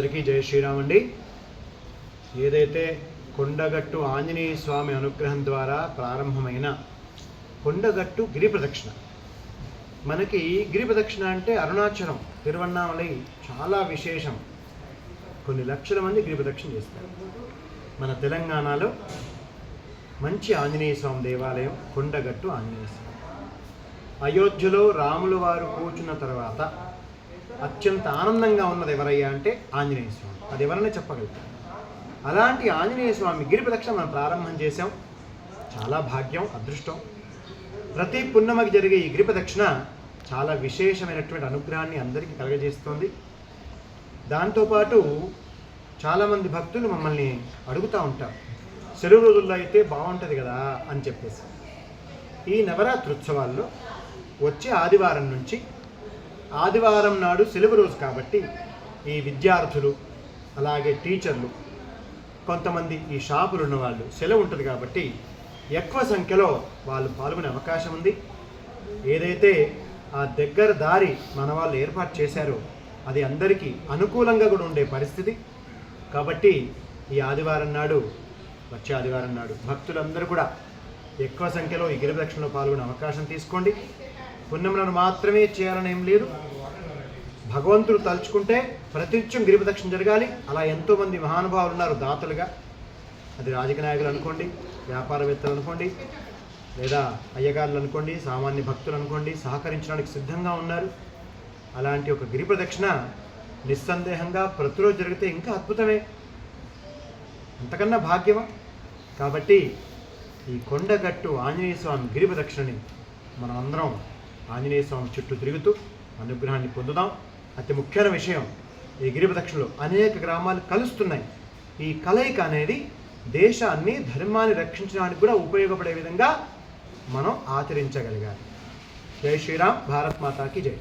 అందరికీ జయ శ్రీరామ్ అండి. ఏదైతే కొండగట్టు ఆంజనేయ స్వామి అనుగ్రహం ద్వారా ప్రారంభమైన కొండగట్టు గిరి ప్రదక్షిణ. మనకి గిరి ప్రదక్షిణ అంటే అరుణాచలం తిరువన్నామలై చాలా విశేషం. కొన్ని లక్షల మంది గిరి ప్రదక్షిణ చేస్తారు. మన తెలంగాణలో మంచి ఆంజనేయ స్వామి దేవాలయం కొండగట్టు ఆంజనేయ స్వామి. అయోధ్యలో రాములు వారు కూర్చున్న తర్వాత అత్యంత ఆనందంగా ఉన్నది ఎవరయ్యా అంటే ఆంజనేయ స్వామి. అది ఎవరైనా చెప్పగలుగుతారు అలాంటి ఆంజనేయ స్వామి గిరి ప్రదక్షిణ మనం ప్రారంభం చేసాం చాలా భాగ్యం అదృష్టం. ప్రతి పున్నమకి జరిగే ఈ గిరి ప్రదక్షిణ చాలా విశేషమైనటువంటి అనుగ్రహాన్ని అందరికీ కలగజేస్తుంది. దాంతోపాటు చాలామంది భక్తులు మమ్మల్ని అడుగుతూ ఉంటారు. సెలవు రోజుల్లో అయితే బాగుంటుంది కదా అని చెప్పేసి. ఈ నవరాత్రి ఉత్సవాల్లో వచ్చే ఆదివారం నుంచి ఆదివారం నాడు సెలవు రోజు కాబట్టి ఈ విద్యార్థులు అలాగే టీచర్లు కొంతమంది ఈ షాపులు ఉన్న వాళ్ళు సెలవు ఉంటుంది కాబట్టి ఎక్కువ సంఖ్యలో వాళ్ళు పాల్గొనే అవకాశం ఉంది. ఏదైతే ఆ దగ్గర దారి మన వాళ్ళు ఏర్పాటు చేశారో అది అందరికీ అనుకూలంగా కూడా ఉండే పరిస్థితి. కాబట్టి ఈ ఆదివారం నాడు వచ్చే ఆదివారం నాడు భక్తులందరూ కూడా ఎక్కువ సంఖ్యలో ఈ గిరిప్రదక్షిణలో పాల్గొనే అవకాశం తీసుకోండి. పుణ్యములను మాత్రమే చేయాలని ఏం లేదు. భగవంతుడు తలుచుకుంటే ప్రతినిత్యం గిరిప్రదక్షిణ జరగాలి. అలా ఎంతోమంది మహానుభావులు ఉన్నారు దాతలుగా. అది రాజకీయ నాయకులు అనుకోండి వ్యాపారవేత్తలు అనుకోండి లేదా అయ్యగారులు అనుకోండి సామాన్య భక్తులు అనుకోండి సహకరించడానికి సిద్ధంగా ఉన్నారు. అలాంటి ఒక గిరి ప్రదక్షిణ నిస్సందేహంగా ప్రతిరోజు జరిగితే ఇంకా అద్భుతమే. అంతకన్నా భాగ్యమా? కాబట్టి ఈ కొండగట్టు ఆంజనేయ స్వామి గిరి ప్రదక్షిణని మనం అందరం ఆంజనేయ స్వామి చుట్టూ తిరుగుతూ అనుగ్రహాన్ని పొందుదాం. అతి ముఖ్యమైన విషయం ఈ గిరిప్రదక్షిణలో అనేక గ్రామాలు కలుస్తున్నాయి. ఈ కలయిక అనేది దేశాన్ని ధర్మాన్ని రక్షించడానికి కూడా ఉపయోగపడే విధంగా మనం ఆచరించగలగాలి. జై శ్రీరామ్ భారత్ మాతాకి జై.